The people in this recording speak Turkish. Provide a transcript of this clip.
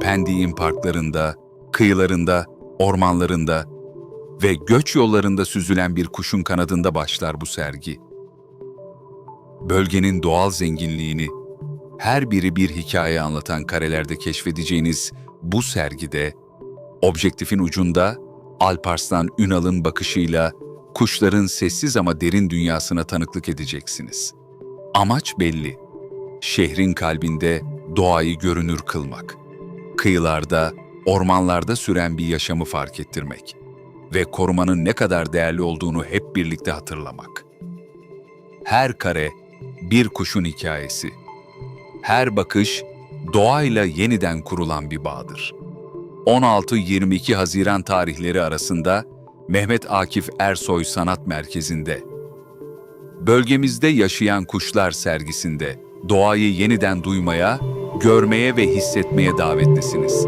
Pendik'in parklarında, kıyılarında, ormanlarında ve göç yollarında süzülen bir kuşun kanadında başlar bu sergi. Bölgenin doğal zenginliğini, her biri bir hikaye anlatan karelerde keşfedeceğiniz bu sergide, objektifin ucunda Alparslan Ünal'ın bakışıyla kuşların sessiz ama derin dünyasına tanıklık edeceksiniz. Amaç belli. Şehrin kalbinde doğayı görünür kılmak. Kıyılarda, ormanlarda süren bir yaşamı fark ettirmek ve korumanın ne kadar değerli olduğunu hep birlikte hatırlamak. Her kare bir kuşun hikayesi. Her bakış doğayla yeniden kurulan bir bağdır. 16-22 Haziran tarihleri arasında Mehmet Akif Ersoy Sanat Merkezi'nde Bölgemizde Yaşayan Kuşlar sergisinde doğayı yeniden duymaya, görmeye ve hissetmeye davetlisiniz.